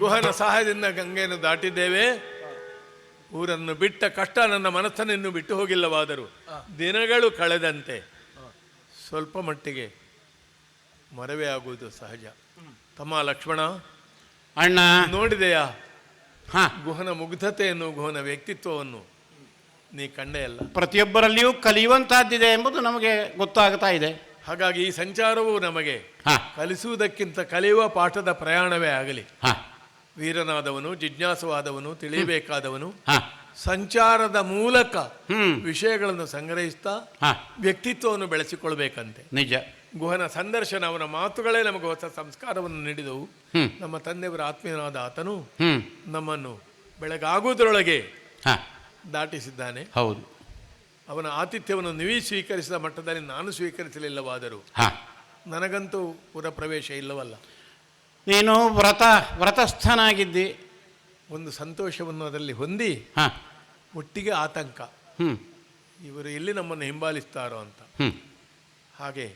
ಗುಹನ ಸಹಾಯದಿಂದ ಗಂಗೆಯನ್ನು ದಾಟಿದ್ದೇವೆ. ಊರನ್ನು ಬಿಟ್ಟ ಕಷ್ಟ ನನ್ನ ಮನಸ್ಸನ್ನು ಇನ್ನೂ ಬಿಟ್ಟು ಹೋಗಿಲ್ಲವಾದರೂ ದಿನಗಳು ಕಳೆದಂತೆ ಸ್ವಲ್ಪ ಮಟ್ಟಿಗೆ ಮರವೇ ಆಗುವುದು ಸಹಜ. ತಮ್ಮ ಲಕ್ಷ್ಮಣ ಅಣ್ಣ. ನೋಡಿದೆಯಾ? ಹಾ. ಗುಹನ ಮುಗ್ಧತೆಯನ್ನು ಗುಹನ ವ್ಯಕ್ತಿತ್ವವನ್ನು ನೀ ಕಂಡೇ ಅಲ್ಲ. ಪ್ರತಿಯೊಬ್ಬರಲ್ಲಿಯೂ ಕಲಿಯುವಂತಹದ್ದಿದೆ ಎಂಬುದು ನಮಗೆ ಗೊತ್ತಾಗ್ತಾ ಇದೆ. ಹಾಗಾಗಿ ಈ ಸಂಚಾರವು ನಮಗೆ ಹಾ. ಕಲಿಸುವುದಕ್ಕಿಂತ ಕಲಿಯುವ ಪಾಠದ ಪ್ರಯಾಣವೇ ಆಗಲಿ. ಹಾ. ವೀರನಾದವನು ಜಿಜ್ಞಾಸವಾದವನು ತಿಳಿಯಬೇಕಾದವನು ಸಂಚಾರದ ಮೂಲಕ ವಿಷಯಗಳನ್ನು ಸಂಗ್ರಹಿಸ್ತಾ ವ್ಯಕ್ತಿತ್ವವನ್ನು ಬೆಳೆಸಿಕೊಳ್ಬೇಕಂತೆ. ನಿಜ. ಗುಹನ ಸಂದರ್ಶನ ಅವನ ಮಾತುಗಳೇ ನಮಗೆ ಹೊಸ ಸಂಸ್ಕಾರವನ್ನು ನೀಡಿದವು. ನಮ್ಮ ತಂದೆಯವರ ಆತ್ಮೀಯನಾದ ಆತನು ನಮ್ಮನ್ನು ಬೆಳಗಾಗುವುದರೊಳಗೆ ದಾಟಿಸಿದ್ದಾನೆ. ಹೌದು. ಅವನ ಆತಿಥ್ಯವನ್ನು ನೀವೇ ಸ್ವೀಕರಿಸಿದ ಮಟ್ಟದಲ್ಲಿ ನಾನು ಸ್ವೀಕರಿಸಲಿಲ್ಲವಾದರೂ ನನಗಂತೂ ಪುರ ಪ್ರವೇಶ ಇಲ್ಲವಲ್ಲ. ನೀನು ವ್ರತ ವ್ರತಸ್ಥನಾಗಿದ್ದಿ. ಒಂದು ಸಂತೋಷವನ್ನು ಅದರಲ್ಲಿ ಹೊಂದಿ ಹಾಂ. ಒಟ್ಟಿಗೆ ಆತಂಕ. ಹ್ಞೂ ಇವರು ಎಲ್ಲಿ ನಮ್ಮನ್ನು ಹಿಂಬಾಲಿಸ್ತಾರೋ ಅಂತ. ಹಾಗೆ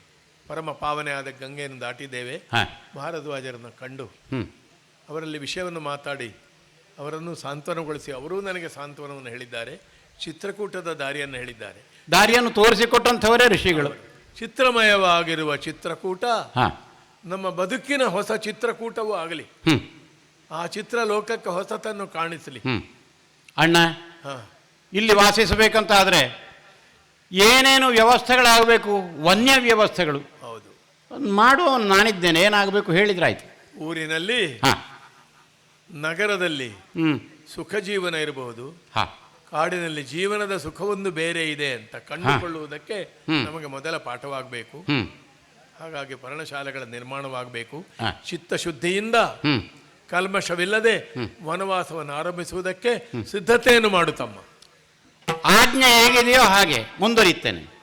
ಪರಮ ಪಾವನೆ ಆದ ಗಂಗೆಯನ್ನು ದಾಟಿದ್ದೇವೆ. ಹಾ. ಭಾರದ್ವಾಜರನ್ನು ಕಂಡು ಹ್ಞೂ ಅವರಲ್ಲಿ ವಿಷಯವನ್ನು ಮಾತಾಡಿ ಅವರನ್ನು ಸಾಂತ್ವನಗೊಳಿಸಿ ಅವರೂ ನನಗೆ ಸಾಂತ್ವನವನ್ನು ಹೇಳಿದ್ದಾರೆ. ಚಿತ್ರಕೂಟದ ದಾರಿಯನ್ನು ಹೇಳಿದ್ದಾರೆ. ದಾರಿಯನ್ನು ತೋರಿಸಿಕೊಟ್ಟಂಥವರೇ ಋಷಿಗಳು. ಚಿತ್ರಮಯವಾಗಿರುವ ಚಿತ್ರಕೂಟ ನಮ್ಮ ಬದುಕಿನ ಹೊಸ ಚಿತ್ರಕೂಟವೂ ಆಗಲಿ. ಆ ಚಿತ್ರ ಲೋಕಕ್ಕೆ ಹೊಸತನ್ನು ಕಾಣಿಸಲಿ. ಅಣ್ಣ ಇಲ್ಲಿ ವಾಸಿಸಬೇಕಂತ ಆದರೆ ಏನೇನು ವ್ಯವಸ್ಥೆಗಳಾಗಬೇಕು? ವನ್ಯ ವ್ಯವಸ್ಥೆಗಳು. ಹೌದು. ಮಾಡು ನಾನಿದ್ದೇನೆ ಏನಾಗಬೇಕು ಹೇಳಿದ್ರಾಯ್ತು. ಊರಿನಲ್ಲಿ ನಗರದಲ್ಲಿ ಸುಖ ಜೀವನ ಇರಬಹುದು. ಕಾಡಿನಲ್ಲಿ ಜೀವನದ ಸುಖವೊಂದು ಬೇರೆ ಇದೆ ಅಂತ ಕಂಡುಕೊಳ್ಳುವುದಕ್ಕೆ ನಮಗೆ ಮೊದಲ ಪಾಠವಾಗಬೇಕು. ಹಾಗಾಗಿ ಪರ್ಣಶಾಲೆಗಳ ನಿರ್ಮಾಣವಾಗಬೇಕು. ಚಿತ್ತ ಚಿತ್ತಶುದ್ಧಿಯಿಂದ ಹ್ಮ್. ಕಲ್ಮಶವಿಲ್ಲದೆ ವನವಾಸವನ್ನು ಆರಂಭಿಸುವುದಕ್ಕೆ ಸಿದ್ಧತೆಯನ್ನು ಮಾಡುತ್ತಮ್ಮ ಆಜ್ಞೆ ಹೇಗಿದೆಯೋ ಹಾಗೆ ಮುಂದುವರಿಯುತ್ತೇನೆ.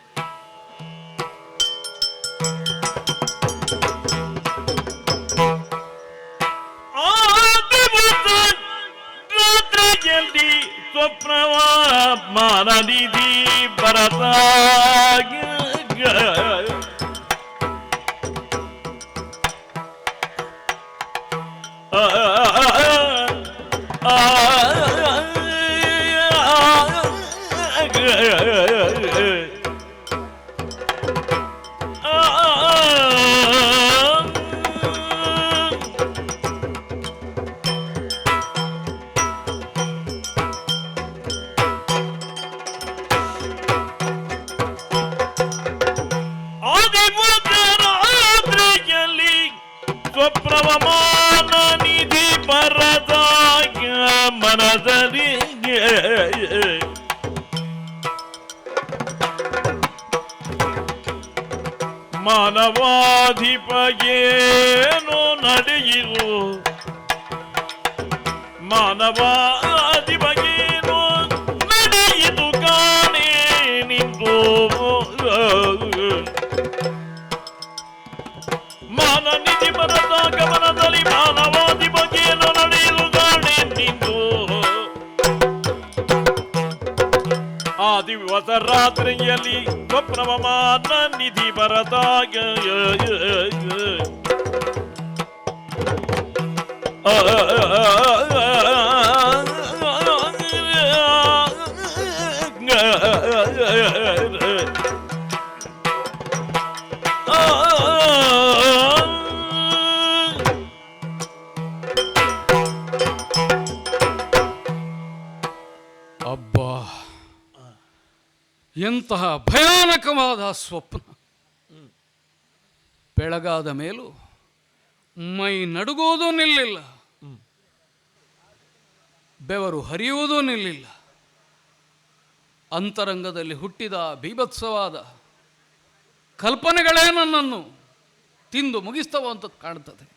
ಸ್ವಪ್ನವಾ ಮಾನನಿಧಿ ಭರತ ಆದಿಮುದ್ರಾದ್ರಿಯಲ್ಲಿ ಮಾನವಾಧಿಪಗೇನು ನಡೆಯಿರು? ಮಾನವಾಧಿಪಗೇನು ಆ ದಿವಸ ರಾತ್ರಿಯಲ್ಲಿ ಸ್ವಪ್ನವ ಮಾನ ನಿಧಿ ಬರದಾಗ ಅಬ್ಬಾ ಎಂತಹ ಭಯಾನಕವಾದ ಸ್ವಪ್ನ. ಬೆಳಗಾದ ಮೇಲೂ ಮೈ ನಡುಗೋದು ನಿಲ್ಲಿಲ್ಲ. ಬೆವರು ಹರಿಯುವುದೂ ನಿಲ್ಲಿಲ್ಲ. ಅಂತರಂಗದಲ್ಲಿ ಹುಟ್ಟಿದ ಬೀಭತ್ಸವಾದ ಕಲ್ಪನೆಗಳೇ ನನ್ನನ್ನು ತಿಂದು ಮುಗಿಸ್ತವ ಅಂತ ಕಾಣ್ತದೆ.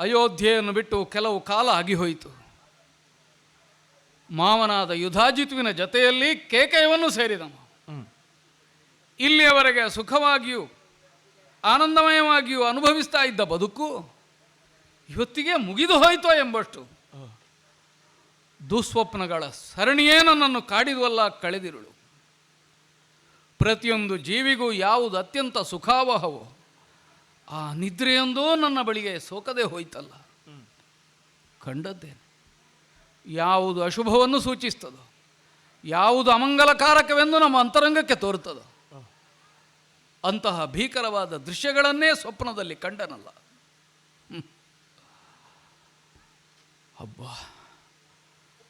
ಅಯೋಧ್ಯೆಯನ್ನು ಬಿಟ್ಟು ಕೆಲವು ಕಾಲ ಆಗಿ ಹೋಯಿತು. ಮಾವನಾದ ಯುಧಾಜಿತುವಿನ ಜತೆಯಲ್ಲಿ ಕೇಕಯವನ್ನು ಸೇರಿದನು. ಇಲ್ಲಿಯವರೆಗೆ ಸುಖವಾಗಿಯೂ ಆನಂದಮಯವಾಗಿಯೂ ಅನುಭವಿಸ್ತಾ ಇದ್ದ ಬದುಕು ಇವತ್ತಿಗೆ ಮುಗಿದು ಹೋಯಿತೋ ಎಂಬಷ್ಟು. ದುಸ್ವಪ್ನಗಳ ಸರಣಿಯೇ ನನ್ನನ್ನು ಕಾಡಿದುವಲ್ಲ ಕಳೆದಿರುಳು. ಪ್ರತಿಯೊಂದು ಜೀವಿಗೂ ಯಾವುದು ಅತ್ಯಂತ ಸುಖಾವಹವೋ ಆ ನಿದ್ರೆಯೊಂದೂ ನನ್ನ ಬಳಿಗೆ ಸೋಕದೆ ಹೋಯ್ತಲ್ಲ. ಕಂಡದ್ದೇನೆ? ಯಾವುದು ಅಶುಭವನ್ನು ಸೂಚಿಸ್ತದೋ ಯಾವುದು ಅಮಂಗಲಕಾರಕವೆಂದು ನಮ್ಮ ಅಂತರಂಗಕ್ಕೆ ತೋರುತ್ತದೋ ಅಂತಹ ಭೀಕರವಾದ ದೃಶ್ಯಗಳನ್ನೇ ಸ್ವಪ್ನದಲ್ಲಿ ಕಂಡನಲ್ಲ. ಹಬ್ಬ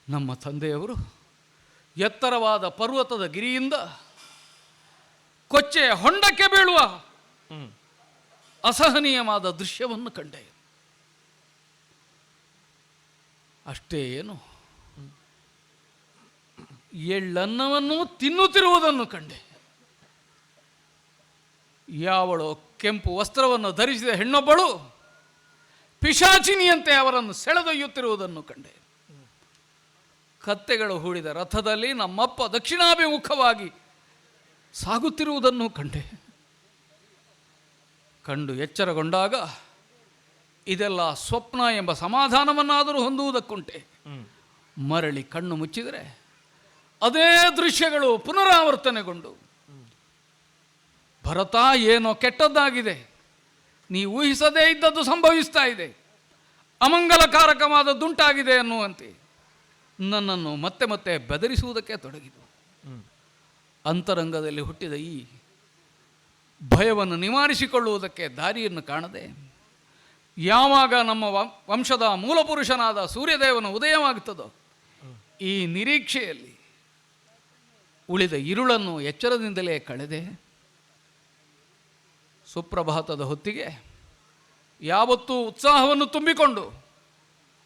ನಮ್ಮ ತಂದೆಯವರು ಎತ್ತರವಾದ ಪರ್ವತದ ಗಿರಿಯಿಂದ ಕೊಚ್ಚೆಯ ಹೊಂಡಕ್ಕೆ ಬೀಳುವ ಅಸಹನೀಯವಾದ ದೃಶ್ಯವನ್ನು ಕಂಡೆ ಅಷ್ಟೇ ಏನು? ಎಳ್ಳನ್ನವನ್ನು ತಿನ್ನುತ್ತಿರುವುದನ್ನು ಕಂಡೆ. ಯಾವಳು ಕೆಂಪು ವಸ್ತ್ರವನ್ನು ಧರಿಸಿದ ಹೆಣ್ಣೊಬ್ಬಳು ಪಿಶಾಚಿನಿಯಂತೆ ಅವರನ್ನು ಸೆಳೆದೊಯ್ಯುತ್ತಿರುವುದನ್ನು ಕಂಡೆ. ಕತ್ತೆಗಳು ಹೂಡಿದ ರಥದಲ್ಲಿ ನಮ್ಮಪ್ಪ ದಕ್ಷಿಣಾಭಿಮುಖವಾಗಿ ಸಾಗುತ್ತಿರುವುದನ್ನು ಕಂಡೆ. ಕಂಡು ಎಚ್ಚರಗೊಂಡಾಗ ಇದೆಲ್ಲ ಸ್ವಪ್ನ ಎಂಬ ಸಮಾಧಾನವನ್ನಾದರೂ ಹೊಂದುವುದಕ್ಕುಂಟೆ. ಮರಳಿ ಕಣ್ಣು ಮುಚ್ಚಿದರೆ ಅದೇ ದೃಶ್ಯಗಳು ಪುನರಾವರ್ತನೆಗೊಂಡು. ಭರತ ಏನೋ ಕೆಟ್ಟದ್ದಾಗಿದೆ. ನೀ ಊಹಿಸದೇ ಇದ್ದದ್ದು ಸಂಭವಿಸ್ತಾ ಇದೆ. ಅಮಂಗಲಕಾರಕವಾದದ್ದುಂಟಾಗಿದೆ ಅನ್ನುವಂತೆ. ನನ್ನನ್ನು ಮತ್ತೆ ಮತ್ತೆ ಬೆದರಿಸುವುದಕ್ಕೆ ತೊಡಗಿತು. ಅಂತರಂಗದಲ್ಲಿ ಹುಟ್ಟಿದ ಈ ಭಯವನ್ನು ನಿವಾರಿಸಿಕೊಳ್ಳುವುದಕ್ಕೆ ದಾರಿಯನ್ನು ಕಾಣದೆ ಯಾವಾಗ ನಮ್ಮ ವಂಶದ ಮೂಲಪುರುಷನಾದ ಸೂರ್ಯದೇವನ ಉದಯವಾಗುತ್ತದೋ, ಈ ನಿರೀಕ್ಷೆಯಲ್ಲಿ ಉಳಿದ ಇರುಳನ್ನು ಎಚ್ಚರದಿಂದಲೇ ಕಳೆದೆ. ಸುಪ್ರಭಾತದ ಹೊತ್ತಿಗೆ ಯಾವತ್ತೂ ಉತ್ಸಾಹವನ್ನು ತುಂಬಿಕೊಂಡು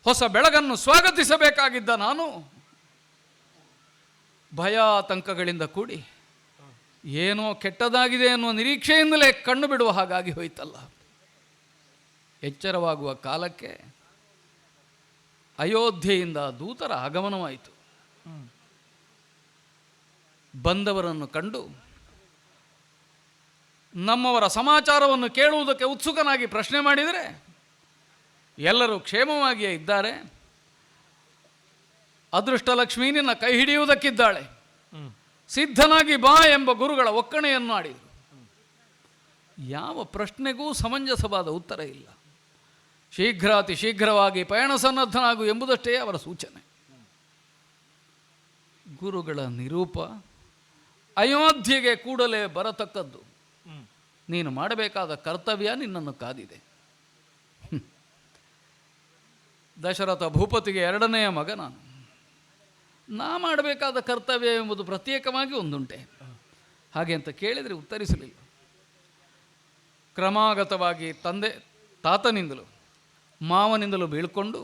ಹೊಸ ಬೆಳಗನ್ನು ಸ್ವಾಗತಿಸಬೇಕಾಗಿದ್ದ ನಾನು ಭಯಾತಂಕಗಳಿಂದ ಕೂಡಿ, ಏನೋ ಕೆಟ್ಟದಾಗಿದೆ ಅನ್ನುವ ನಿರೀಕ್ಷೆಯಿಂದಲೇ ಕಣ್ಣು ಬಿಡುವ ಹಾಗಾಗಿ ಹೋಯ್ತಲ್ಲ. ಎಚ್ಚರವಾಗುವ ಕಾಲಕ್ಕೆ ಅಯೋಧ್ಯೆಯಿಂದ ದೂತರ ಆಗಮನವಾಯಿತು. ಬಂದವರನ್ನು ಕಂಡು ನಮ್ಮವರ ಸಮಾಚಾರವನ್ನು ಕೇಳುವುದಕ್ಕೆ ಉತ್ಸುಕನಾಗಿ ಪ್ರಶ್ನೆ ಮಾಡಿದರೆ ಎಲ್ಲರೂ ಕ್ಷೇಮವಾಗಿಯೇ ಇದ್ದಾರೆ. ಅದೃಷ್ಟಲಕ್ಷ್ಮಿ ನಿನ್ನ ಕೈ ಹಿಡಿಯುವುದಕ್ಕಿದ್ದಾಳೆ. ಸಿದ್ಧನಾಗಿ ಬಾ ಎಂಬ ಗುರುಗಳ ಒಕ್ಕಣೆಯನ್ನು ಆಡಿದರು. ಯಾವ ಪ್ರಶ್ನೆಗೂ ಸಮಂಜಸವಾದ ಉತ್ತರ ಇಲ್ಲ. ಶೀಘ್ರ ಅತಿ ಶೀಘ್ರವಾಗಿ ಪಯಣ ಸನ್ನದ್ಧನಾಗು ಎಂಬುದಷ್ಟೇ ಅವರ ಸೂಚನೆ. ಗುರುಗಳ ನಿರೂಪ ಅಯೋಧ್ಯೆಗೆ ಕೂಡಲೇ ಬರತಕ್ಕದ್ದು. ನೀನು ಮಾಡಬೇಕಾದ ಕರ್ತವ್ಯ ನಿನ್ನನ್ನು ಕಾದಿದೆ. ದಶರಥ ಭೂಪತಿಗೆ ಎರಡನೆಯ ಮಗ ನಾನು. ನಾ ಮಾಡಬೇಕಾದ ಕರ್ತವ್ಯ ಎಂಬುದು ಪ್ರತ್ಯೇಕವಾಗಿ ಒಂದುಂಟೆ. ಹಾಗೆ ಅಂತ ಕೇಳಿದರೆ ಉತ್ತರಿಸಲಿಲ್ಲ. ಕ್ರಮಾಗತವಾಗಿ ತಂದೆ ತಾತನಿಂದಲೂ. ಮಾವನಿಂದಲೂ ಬೀಳ್ಕೊಂಡು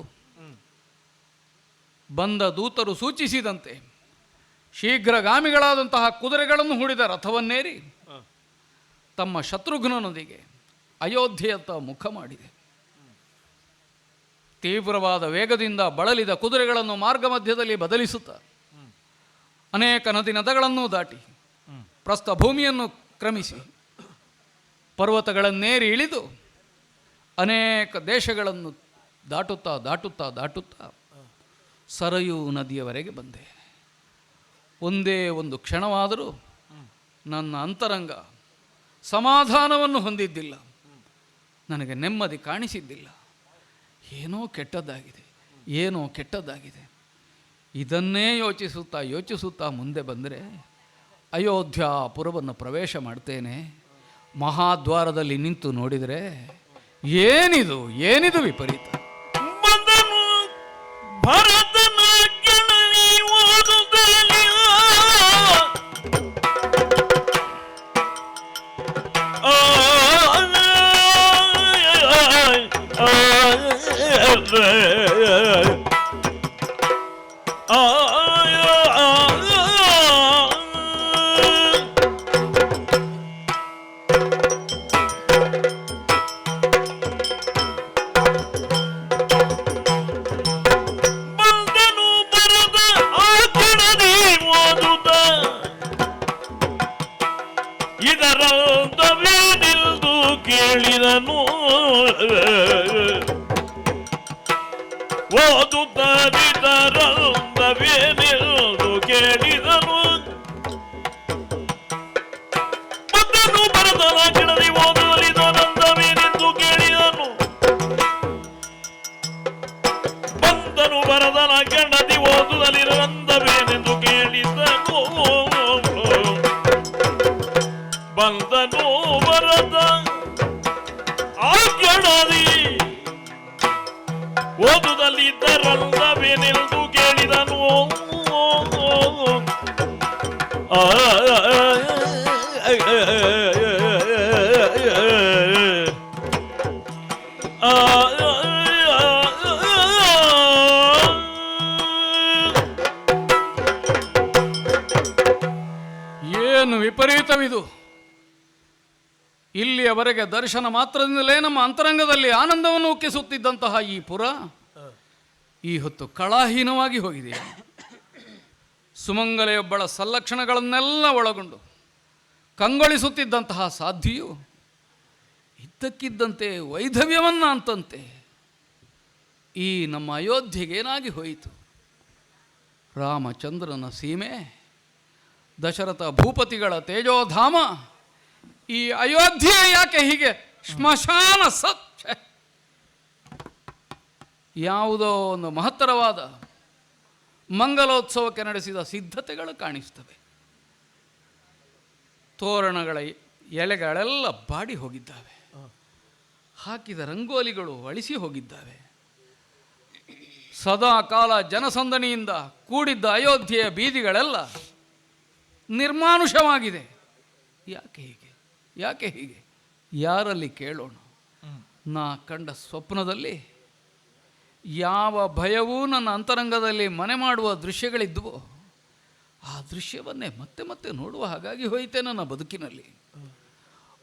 ಬಂದ ದೂತರು ಸೂಚಿಸಿದಂತೆ ಶೀಘ್ರಗಾಮಿಗಳಾದಂತಹ ಕುದುರೆಗಳನ್ನು ಹೂಡಿದ ರಥವನ್ನೇರಿ. ತಮ್ಮ ಶತ್ರುಘ್ನನೊಂದಿಗೆ ಅಯೋಧ್ಯೆಯತ್ತ ಮುಖ ಮಾಡಿದೆ. ತೀವ್ರವಾದ ವೇಗದಿಂದ ಬಳಲಿದ ಕುದುರೆಗಳನ್ನು ಮಾರ್ಗ ಮಧ್ಯದಲ್ಲಿ ಬದಲಿಸುತ್ತಾ ಅನೇಕ ನದಿ ನದಗಳನ್ನು ದಾಟಿ ಪ್ರಸ್ಥಭೂಮಿಯನ್ನು ಕ್ರಮಿಸಿ ಪರ್ವತಗಳನ್ನೇರಿ ಇಳಿದು ಅನೇಕ ದೇಶಗಳನ್ನು ದಾಟುತ್ತಾ ದಾಟುತ್ತಾ ದಾಟುತ್ತಾ ಸರಯೂ ನದಿಯವರೆಗೆ ಬಂದೆ. ಒಂದೇ ಒಂದು ಕ್ಷಣವಾದರೂ ನನ್ನ ಅಂತರಂಗ ಸಮಾಧಾನವನ್ನು ಹೊಂದಿದ್ದಿಲ್ಲ. ನನಗೆ ನೆಮ್ಮದಿ ಕಾಣಿಸಿದ್ದಿಲ್ಲ. ಏನೋ ಕೆಟ್ಟದ್ದಾಗಿದೆ ಏನೋ ಕೆಟ್ಟದ್ದಾಗಿದೆ. ಇದನ್ನೇ ಯೋಚಿಸುತ್ತಾ ಯೋಚಿಸುತ್ತಾ ಮುಂದೆ ಬಂದರೆ ಅಯೋಧ್ಯಾಪುರವನ್ನು ಪ್ರವೇಶ ಮಾಡ್ತೇನೆ. ಮಹಾದ್ವಾರದಲ್ಲಿ ನಿಂತು ನೋಡಿದರೆ ಏನಿದು ಏನಿದು ವಿಪರೀತ ಬಂದನು ಭರತನ ಕೆಳಗೆ ಓದುತ್ತಲೇ ಆ, ಆ, ಆ, ಬರದನ ಕೆಳದಿ ಓದುವಲಿದರಂತವೇನೆಂದು ಕೇಳಿದನು. ಬಂದ ಬಂದನು ಬರದನ ಗಣತಿ ಕೇಳಿದನು ಬಂದನು ಬರದ ಆ ಕೇಳಿದನು ಆ ದರ್ಶನ ಮಾತ್ರದಿಂದಲೇ ನಮ್ಮ ಅಂತರಂಗದಲ್ಲಿ ಆನಂದವನ್ನು ಉಕ್ಕಿಸುತ್ತಿದ್ದಂತಹ ಈ ಪುರ, ಈ ಹೊತ್ತು ಕಳಾಹೀನವಾಗಿ ಹೋಗಿದೆ. ಸುಮಂಗಲೆಯೊಬ್ಬಳ ಸಲ್ಲಕ್ಷಣಗಳನ್ನೆಲ್ಲ ಒಳಗೊಂಡು ಕಂಗೊಳಿಸುತ್ತಿದ್ದಂತಹ ಸಾಧ್ವಿಯು, ಇದ್ದಕ್ಕಿದ್ದಂತೆ ವೈಧವ್ಯವನ್ನ ಅಂತಂತೆ ಈ ನಮ್ಮ ಅಯೋಧ್ಯೆಗೇನಾಗಿ ಹೋಯಿತು? ರಾಮಚಂದ್ರನ ಸೀಮೆ, ದಶರಥ ಭೂಪತಿಗಳ ತೇಜೋಧಾಮ ಈ ಅಯೋಧ್ಯೆ ಯಾಕೆ ಹೀಗೆ ಸ್ಮಶಾನ ಸತ್. ಯಾವುದೋ ಒಂದು ಮಹತ್ತರವಾದ ಮಂಗಲೋತ್ಸವಕ್ಕೆ ನಡೆಸಿದ ಸಿದ್ಧತೆಗಳು ಕಾಣಿಸ್ತವೆ. ತೋರಣಗಳ ಎಲೆಗಳೆಲ್ಲ ಬಾಡಿ ಹೋಗಿದ್ದಾವೆ. ಹಾಕಿದ ರಂಗೋಲಿಗಳು ಅಳಿಸಿ ಹೋಗಿದ್ದಾವೆ. ಸದಾ ಕಾಲ ಜನಸಂದಣಿಯಿಂದ ಕೂಡಿದ್ದ ಅಯೋಧ್ಯೆಯ ಬೀದಿಗಳೆಲ್ಲ ನಿರ್ಮಾನುಷವಾಗಿದೆ ಯಾಕೆ ಹೀಗೆ? ಯಾಕೆ ಹೀಗೆ? ಯಾರಲ್ಲಿ ಕೇಳೋಣ? ನಾ ಕಂಡ ಸ್ವಪ್ನದಲ್ಲಿ ಯಾವ ಭಯವೂ ನನ್ನ ಅಂತರಂಗದಲ್ಲಿ ಮನೆ ಮಾಡುವ ದೃಶ್ಯಗಳಿದ್ದುವೋ, ಆ ದೃಶ್ಯವನ್ನೇ ಮತ್ತೆ ಮತ್ತೆ ನೋಡುವ ಹಾಗಾಗಿ ಹೋಯಿತೆ ನನ್ನ ಬದುಕಿನಲ್ಲಿ.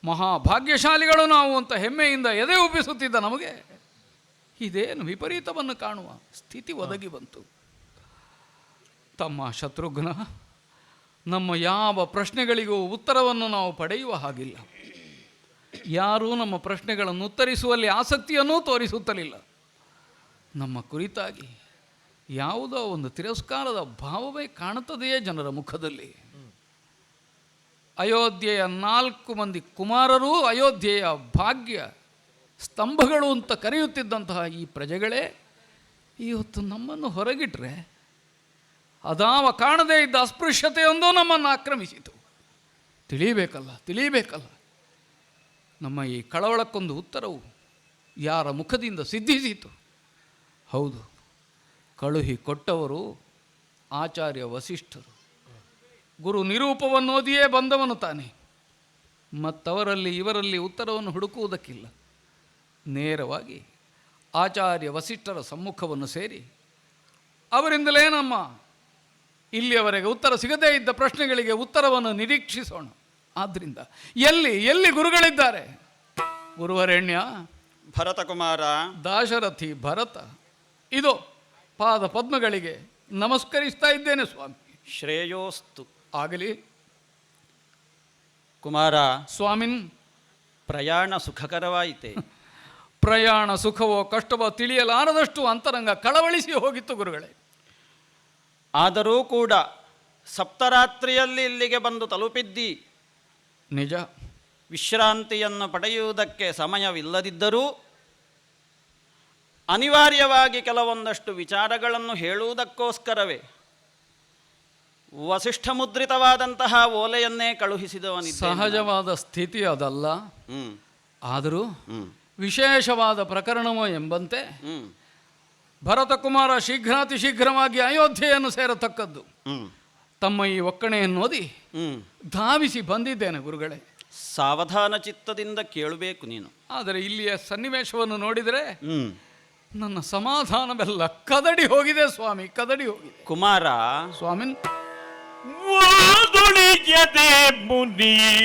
ಮಹಾಭಾಗ್ಯಶಾಲಿಗಳು ನಾವು ಅಂತ ಹೆಮ್ಮೆಯಿಂದ ಎದೆ ಒಪ್ಪಿಸುತ್ತಿದ್ದ ನಮಗೆ ಇದೇನು ವಿಪರೀತವನ್ನು ಕಾಣುವ ಸ್ಥಿತಿ ಒದಗಿ ಬಂತು. ತಮ್ಮ ಶತ್ರುಘ್ನ ನಮ್ಮ ಯಾವ ಪ್ರಶ್ನೆಗಳಿಗೂ ಉತ್ತರವನ್ನು ನಾವು ಪಡೆಯುವ ಹಾಗಿಲ್ಲ. ಯಾರೂ ನಮ್ಮ ಪ್ರಶ್ನೆಗಳನ್ನು ಉತ್ತರಿಸುವಲ್ಲಿ ಆಸಕ್ತಿಯನ್ನೂ ತೋರಿಸುತ್ತಲಿಲ್ಲ. ನಮ್ಮ ಕುರಿತಾಗಿ ಯಾವುದೋ ಒಂದು ತಿರಸ್ಕಾರದ ಭಾವವೇ ಕಾಣುತ್ತದೆಯೇ ಜನರ ಮುಖದಲ್ಲಿ. ಅಯೋಧ್ಯೆಯ ನಾಲ್ಕು ಮಂದಿ ಕುಮಾರರೂ ಅಯೋಧ್ಯೆಯ ಭಾಗ್ಯ ಸ್ತಂಭಗಳು ಅಂತ ಕರೆಯುತ್ತಿದ್ದಂತಹ ಈ ಪ್ರಜೆಗಳೇ ಇವತ್ತು ನಮ್ಮನ್ನು ಹೊರಗಿಟ್ರೆ ಅದಾವ ಕಾಣದೇ ಇದ್ದ ಅಸ್ಪೃಶ್ಯತೆಯೊಂದು ನಮ್ಮನ್ನು ಆಕ್ರಮಿಸಿತು. ತಿಳಿಯಬೇಕಲ್ಲ ತಿಳಿಯಬೇಕಲ್ಲ. ನಮ್ಮ ಈ ಕಳವಳಕ್ಕೊಂದು ಉತ್ತರವು ಯಾರ ಮುಖದಿಂದ ಸಿದ್ಧಿಸಿತು? ಹೌದು, ಕಳುಹಿ ಕೊಟ್ಟವರು ಆಚಾರ್ಯ ವಸಿಷ್ಠರು. ಗುರು ನಿರೂಪವನ್ನು ಓದಿಯೇ ಬಂದವನು ತಾನೆ. ಮತ್ತವರಲ್ಲಿ ಇವರಲ್ಲಿ ಉತ್ತರವನ್ನು ಹುಡುಕುವುದಕ್ಕಿಲ್ಲ. ನೇರವಾಗಿ ಆಚಾರ್ಯ ವಸಿಷ್ಠರ ಸಮ್ಮುಖವನ್ನು ಸೇರಿ ಅವರಿಂದಲೇ ನಮ್ಮ ಇಲ್ಲಿಯವರೆಗೆ ಉತ್ತರ ಸಿಗದೇ ಇದ್ದ ಪ್ರಶ್ನೆಗಳಿಗೆ ಉತ್ತರವನ್ನು ನಿರೀಕ್ಷಿಸೋಣ. ಆದ್ದರಿಂದ ಎಲ್ಲಿ ಎಲ್ಲಿ ಗುರುಗಳಿದ್ದಾರೆ? ಗುರುವರೆಣ್ಯ ಭರತಕುಮಾರ ದಾಶರಥಿ ಭರತ. ಇದು ಪಾದ ಪದ್ಮಗಳಿಗೆ ನಮಸ್ಕರಿಸ್ತಾ ಇದ್ದೇನೆ ಸ್ವಾಮಿ. ಶ್ರೇಯೋಸ್ತು. ಆಗಲಿ. ಕುಮಾರ ಸ್ವಾಮಿನ್. ಪ್ರಯಾಣ ಸುಖಕರವಾಯಿತೆ. ಪ್ರಯಾಣ ಸುಖವೋ ಕಷ್ಟವೋ ತಿಳಿಯಲಾರದಷ್ಟು ಅಂತರಂಗ ಕಳವಳಿಸಿ ಹೋಗಿತ್ತು ಗುರುಗಳೇ. ಆದರೂ ಕೂಡ ಸಪ್ತರಾತ್ರಿಯಲ್ಲಿ ಇಲ್ಲಿಗೆ ಬಂದು ತಲುಪಿದ್ದಿ. ನಿಜ ವಿಶ್ರಾಂತಿಯನ್ನು ಪಡೆಯುವುದಕ್ಕೆ ಸಮಯವಿಲ್ಲದಿದ್ದರೂ ಅನಿವಾರ್ಯವಾಗಿ ಕೆಲವೊಂದಷ್ಟು ವಿಚಾರಗಳನ್ನು ಹೇಳುವುದಕ್ಕೋಸ್ಕರವೇ. ವಸಿಷ್ಠ ಮುದ್ರಿತವಾದಂತಹ ಓಲೆಯನ್ನೇ ಕಳುಹಿಸಿದವನಿ ಸಹಜವಾದ ಸ್ಥಿತಿ ಅದಲ್ಲ. ಆದರೂ ವಿಶೇಷವಾದ ಪ್ರಕರಣವೋ ಎಂಬಂತೆ ಭರತಕುಮಾರ ಶೀಘ್ರಾತಿ ಶೀಘ್ರವಾಗಿ ಅಯೋಧ್ಯೆಯನ್ನು ಸೇರತಕ್ಕದ್ದು. ತಮ್ಮ ಈ ಒಕ್ಕಣೆಯನ್ನು ಓದಿ ಧಾವಿಸಿ ಬಂದಿದ್ದೇನೆ ಗುರುಗಳೇ. ಸಾವಧಾನ ಚಿತ್ತದಿಂದ ಕೇಳಬೇಕು ನೀನು. ಆದರೆ ಇಲ್ಲಿಯ ಸನ್ನಿವೇಶವನ್ನು ನೋಡಿದರೆ ನನ್ನ ಸಮಾಧಾನವೆಲ್ಲ ಕದಡಿ ಹೋಗಿದೆ ಸ್ವಾಮಿ ಕದಡಿ ಹೋಗಿದೆ. ಕುಮಾರ. ಸ್ವಾಮಿ. ವಾದುಳಿಯದೆ ಮುನಿ.